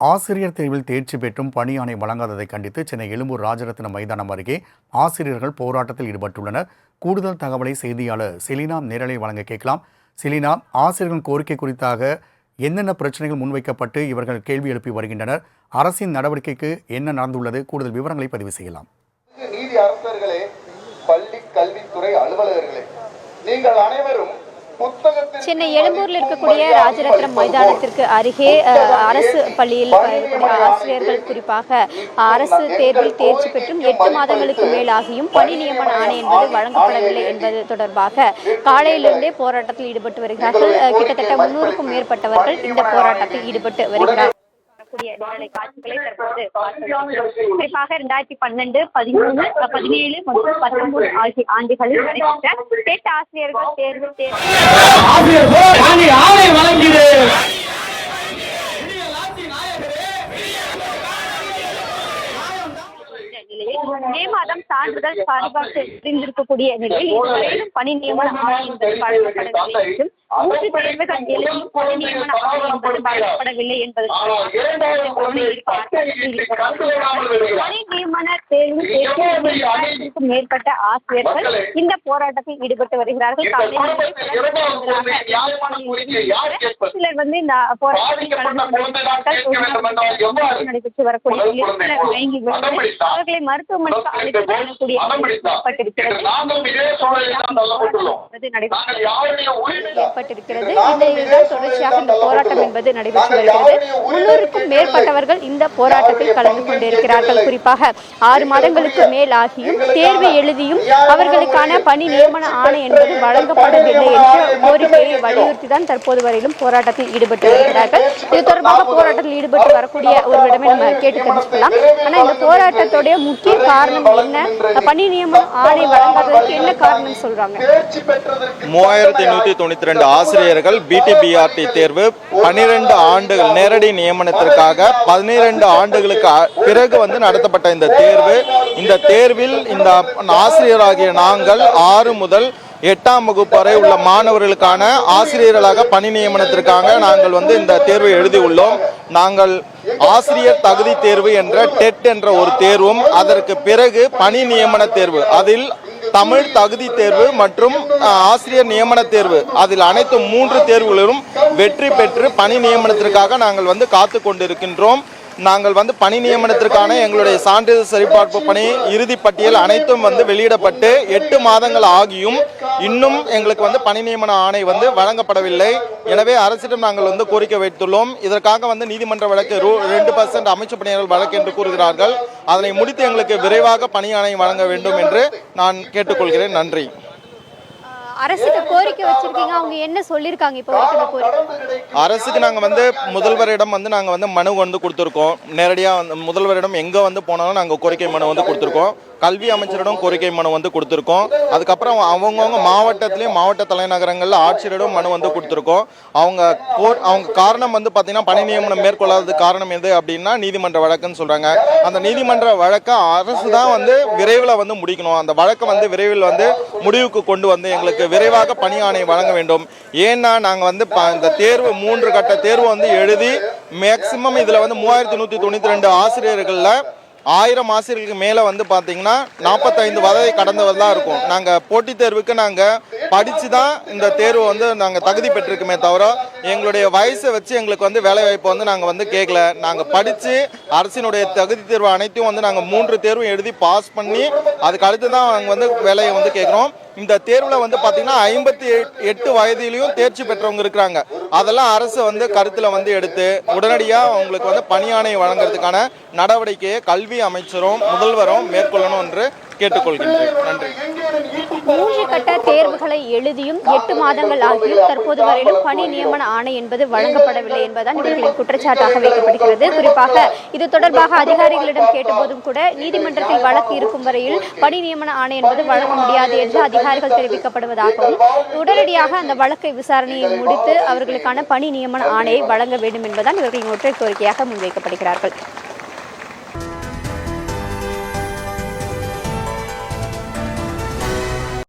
ஆசிரியர் தேர்வில் தேர்ச்சி பெற்றும் பணியாணை வழங்காததை கண்டித்து சென்னை எழும்பூர் ராஜரத்னம் மைதானம் அருகே ஆசிரியர்கள் போராட்டத்தில் ஈடுபட்டுள்ளனர். கூடுதல் தகவலை செய்தியாளர் செலினா நேரலை வழங்க கேட்கலாம். செலினா ஆசிரியர்களின் கோரிக்கை குறித்தாக என்னென்ன பிரச்சனைகள் முன்வைக்கப்பட்டு இவர்கள் கேள்வி எழுப்பி வருகின்றனர். அரசின் நடவடிக்கைக்கு என்ன நடந்துள்ளது? கூடுதல் விவரங்களை பதிவு செய்யலாம். நீதி அரசர்களே பள்ளி கல்வித்துறை அலுவலர்களே நீங்கள் அனைவரும் சென்னை எழும்பூரில் இருக்கக்கூடிய ராஜரத்னம் மைதானத்திற்கு அருகே அரசு பள்ளியில் இருக்கக்கூடிய ஆசிரியர்கள் குறிப்பாக அரசு தேர்வில் தேர்ச்சி பெற்றும் எட்டு மாதங்களுக்கு மேலாகியும் பணி நியமன ஆணை என்பது வழங்கப்படவில்லை என்பது தொடர்பாக காலையிலிருந்தே போராட்டத்தில் ஈடுபட்டு வருகிறார்கள். கிட்டத்தட்ட முன்னூறுக்கும் மேற்பட்டவர்கள் இந்த போராட்டத்தில் ஈடுபட்டு வருகிறார்கள். வரக்கூடிய வேலை காட்சிகளை தற்போது குறிப்பாக இரண்டாயிரத்தி பன்னெண்டு பதிமூணு பதினேழு மற்றும் பத்தொன்பது ஆகிய ஆண்டுகளில் நடைபெற்ற டெட் ஆசிரியர்கள் தேர்வு தேர்வு ஆசிரியர் போர் ஆணை ஆணை வழங்கிடு நிலையில் மே மாதம் சான்றிதழ் சரிபார்த்து தெரிந்திருக்கக்கூடிய நிலையில் இதுவரையிலும் பணி நியமன ஆணை என்பது வழங்கப்படவில்லை என்றும் மூன்று தேர்வுகள் எழுதியும் பணி நியமன ஆணை என்பது வழங்கப்படவில்லை என்பது பணி நியமன பெற்ற இரண்டாயிரத்திற்கும் மேற்பட்ட ஆசிரியர்கள் இந்த போராட்டத்தில் ஈடுபட்டு வருகிறார்கள். சிலர் வந்து இந்த போராட்டத்தில் நடைபெற்று வரக்கூடிய அவர்களை மருத்துவமனைக்கு அழைத்து செல்லக்கூடிய நிலை ஏற்பட்டிருக்கிறது. என்பது நடைபெற்று ஏற்பட்டிருக்கிறது. இந்த இதுதான் தொடர்ச்சியாக இந்த போராட்டம் என்பது நடைபெற்று வருகிறது. முன்னூறுக்கும் மேற்பட்டவர்கள் இந்த போராட்டத்தில் கலந்து கொண்டிருக்கிறார்கள். குறிப்பாக ஆறு மாதங்களுக்கு மேல் ஆகியும் தேர்வு எழுதியும் அவர்களுக்கான பணி நியமன ஆணை என்பது வழங்கப்படவில்லை என்ற கோரிக்கையை வலியுறுத்தி தான் தற்போது வரையிலும் போராட்டத்தில் ஈடுபட்டு வருகிறார்கள். இது தொடர்பாக போராட்டத்தில் ஈடுபட்டு வரக்கூடிய ஒருவரிடமே நம்ம கேட்டு தெரிஞ்சுக்கலாம் ஆனா இந்த போராட்டத்துடைய முக்கிய காரணம் என்ன? பணி நியமன ஆணை வழங்காததற்கு என்ன காரணம் சொல்றாங்க? மூவாயிரத்தி நூற்றி தொண்ணூற்றி ரெண்டு ஆசிரியர்கள் பிடிபிஆர்டி தேர்வு பன்னிரெண்டு ஆண்டுகள் நேரடி நியமனத்திற்காக பதினிரெண்டு ஆண்டுகளுக்கு பிறகு வந்து நடத்தப்பட்ட இந்த தேர்வு. இந்த தேர்வில் இந்த ஆசிரியராகிய நாங்கள் ஆறு முதல் எட்டாம் வகுப்பு வரை உள்ள மாணவர்களுக்கான ஆசிரியர்களாக பணி நியமனத்திற்காக நாங்கள் வந்து இந்த தேர்வை எழுதியுள்ளோம். நாங்கள் ஆசிரியர் தகுதி தேர்வு என்ற டெட் என்ற ஒரு தேர்வும் அதற்கு பிறகு பணி நியமன தேர்வு அதில் தமிழ் தகுதி தேர்வு மற்றும் ஆசிரியர் நியமன தேர்வு அதில் அனைத்து மூன்று தேர்வுகளிலும் வெற்றி பெற்று பணி நியமனத்திற்காக நாங்கள் வந்து காத்து கொண்டிருக்கின்றோம். நாங்கள் வந்து பணி நியமனத்திற்கான எங்களுடைய சான்றிதழ் சரிபார்ப்பு பணி இறுதி பட்டியல் அனைத்தும் வந்து வெளியிடப்பட்டு எட்டு மாதங்கள் ஆகியும் இன்னும் எங்களுக்கு வந்து பணி நியமன ஆணை வந்து வழங்கப்படவில்லை. எனவே அரசிடம் நாங்கள் வந்து கோரிக்கை வைத்துள்ளோம். இதற்காக வந்து நீதிமன்ற வழக்கு ரூ ரெண்டு பர்சன்ட் அமைச்சு பணியாளர்கள் வழக்கு என்று கூறுகிறார்கள். அதனை முடித்து எங்களுக்கு விரைவாக பணி ஆணை வழங்க வேண்டும் என்று நான் கேட்டுக்கொள்கிறேன். நன்றி. அரசுக்கு கோரிக்கை வச்சிருக்கீங்க. அவங்க என்ன சொல்லியிருக்காங்க இப்போ வரைக்கும் கோரிக்கை? அரசுக்கு நாங்கள் வந்து முதல்வரிடம் வந்து நாங்கள் வந்து மனு வந்து கொடுத்துருக்கோம். நேரடியாக வந்து முதல்வரிடம் எங்கே வந்து போனாலும் நாங்கள் கோரிக்கை மனு வந்து கொடுத்துருக்கோம். கல்வி அமைச்சரிடம் கோரிக்கை மனு வந்து கொடுத்துருக்கோம். அதுக்கப்புறம் அவங்கவுங்க மாவட்டத்திலையும் மாவட்ட தலைநகரங்களில் ஆட்சியரிடம் மனு வந்து கொடுத்துருக்கோம். அவங்க கோ- அவங்க காரணம் வந்து பார்த்தீங்கன்னா பணி நியமனம் மேற்கொள்ளாதது காரணம் எது அப்படின்னா நீதிமன்ற வழக்குன்னு சொல்கிறாங்க அந்த நீதிமன்ற வழக்கை அரசு தான் வந்து விரைவில் வந்து முடிக்கணும். அந்த வழக்கை வந்து விரைவில் வந்து முடிவுக்கு கொண்டு வந்து எங்களுக்கு விரைவாக பணி ஆணை வழங்க வேண்டும். ஏன்னா நாங்கள் வந்து ப- இந்த தேர்வு மூன்று கட்ட தேர்வு வந்து எழுதி மேக்சிமம் இதில் வந்து மூவாயிரத்தி நூற்றி தொண்ணூற்றி ரெண்டு ஆசிரியர்களில் ஆயிரம் ஆசிரியர்களுக்கு மேலே வந்து பார்த்தீங்கன்னா நாற்பத்தைந்து வதவை கடந்தவர் தான் இருக்கும். நாங்கள் போட்டித் தேர்வுக்கு நாங்கள் படித்து தான் இந்த தேர்வு வந்து நாங்கள் தகுதி பெற்றிருக்குமே தவிர எங்களுடைய வயசை வச்சு எங்களுக்கு வந்து வேலை வாய்ப்பு வந்து நாங்கள் வந்து கேட்கல நாங்கள் படித்து அரசினுடைய தகுதி தேர்வு அனைத்தையும் வந்து நாங்கள் மூன்று தேர்வும் எழுதி பாஸ் பண்ணி அதுக்கு அடுத்து தான் நாங்கள் வந்து வேலையை வந்து கேட்குறோம் இந்த தேர்வில் வந்து பார்த்தீங்கன்னா ஐம்பத்தி எட்டு வயதிலையும் தேர்ச்சி பெற்றவங்க இருக்கிறாங்க. அதெல்லாம் அரசு வந்து கருத்தில் வந்து எடுத்து உடனடியாக அவங்களுக்கு வந்து பணியாணை வழங்குறதுக்கான நடவடிக்கையை கல்வி அமைச்சரும் முதல்வரும் மேற்கொள்ளணும் என்று கேட்டுக்கொள்கின்றேன். நன்றி. மூன்று கட்ட தேர்வுகளை எழுதியும் எட்டு மாதங்கள் ஆகியும் தற்போது வரையிலும் பணி நியமன ஆணை என்பது வழங்கப்படவில்லை என்பதுதான் இவர்களின் குற்றச்சாட்டாக வைக்கப்படுகிறது. குறிப்பாக இது தொடர்பாக அதிகாரிகளிடம் கேட்டபோதும் கூட நீதிமன்றத்தில் வழக்கு இருக்கும் வரையில் பணி நியமன ஆணை என்பது வழங்க முடியாது என்று அதிகாரிகள் தெரிவிக்கப்படுவதாகவும் உடனடியாக அந்த வழக்கை விசாரணையை முடித்து அவர்களுக்கான பணி நியமன ஆணையை வழங்க வேண்டும் என்பதுதான் இவர்களின் ஒற்றை கோரிக்கையாக முன்வைக்கப்படுகிறார்கள்.